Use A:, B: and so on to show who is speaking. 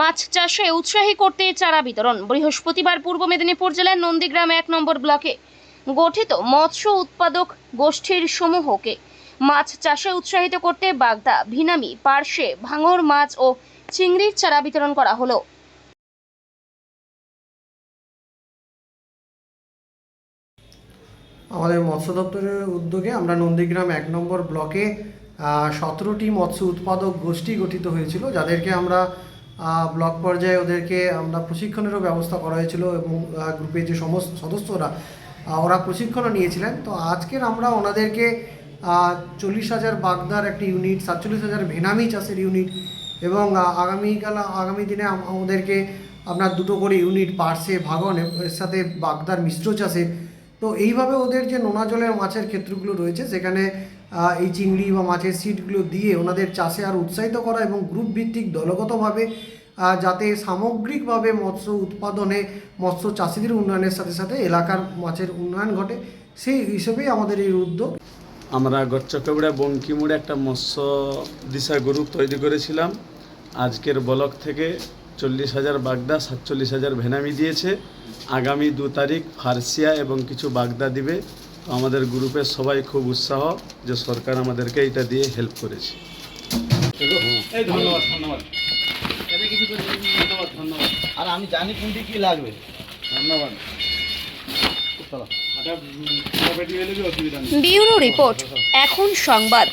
A: মাছ চাষে উৎসাহী করতে চারা বিতরণ। বৃহস্পতিবার পূর্ব মেদিনীপুর জেলার নন্দীগ্রাম এক নম্বর ব্লকে গঠিত মৎস্য উৎপাদক গোষ্ঠীর সমূহকে মাছ চাষে উৎসাহিত করতে বাগদা, ভিনামি, পার্শে, ভাঙর মাছ ও চিংড়ির চারা বিতরণ করা হলো।
B: আমাদের মৎস্য দপ্তরের উদ্যোগে আমরা নন্দীগ্রাম এক নম্বর ব্লকে সতেরোটি মৎস্য উৎপাদক গোষ্ঠী গঠিত হয়েছিল, যাদেরকে আমরা ব্লক পর্যায়ে ওদেরকে আমরা প্রশিক্ষণেরও ব্যবস্থা করা হয়েছিল এবং গ্রুপের যে সমস্ত সদস্যরা ওরা প্রশিক্ষণও নিয়েছিলেন। তো আজকের আমরা ওনাদেরকে চল্লিশ হাজার বাগদার একটি ইউনিট সাতচল্লিশ হাজার ভেনামি চাষের ইউনিট এবং আগামীকাল, আগামী দিনে আম- আমাদেরকে আপনার দুটো করে ইউনিট পার্সে ভাগন এর সাথে বাগদার মিশ্র চাষের তো এইভাবে ওদের যে নোনা জলের মাছের ক্ষেত্রগুলো রয়েছে, সেখানে এই চিংড়ি বা মাছের সিটগুলো দিয়ে ওনাদের চাষে আর উৎসাহিত করা এবং গ্রুপ ভিত্তিক দলগতভাবে যাতে সামগ্রিকভাবে মৎস্য উৎপাদনে, মৎস্য চাষিদের উন্নয়নের সাথে সাথে এলাকার মাছের উন্নয়ন ঘটে, সেই হিসেবেই আমাদের এই উদ্যোগ।
C: আমরা গচ্চকবড়া বঙ্কিমুড়ে একটা মৎস্য দিশা গ্রুপ তৈরি করেছিলাম। আজকের ব্লক থেকে চল্লিশ হাজার বাগদা, সাতচল্লিশ হাজার ভেনামি দিয়েছে। আগামী দু তারিখ ফার্সিয়া এবং কিছু বাগদা দিবে তো আমাদের গ্রুপের সবাই খুব উৎসাহ যে সরকার আমাদেরকে এটা দিয়ে হেল্প করেছে।
D: ধন্যবাদ ধন্যবাদ। ধন্যবাদ ধন্যবাদ।
E: আর আমি জানি কোনটি কি লাগবে।
D: ধন্যবাদ। নেই।
A: ব্যুরো রিপোর্ট এখন সংবাদ।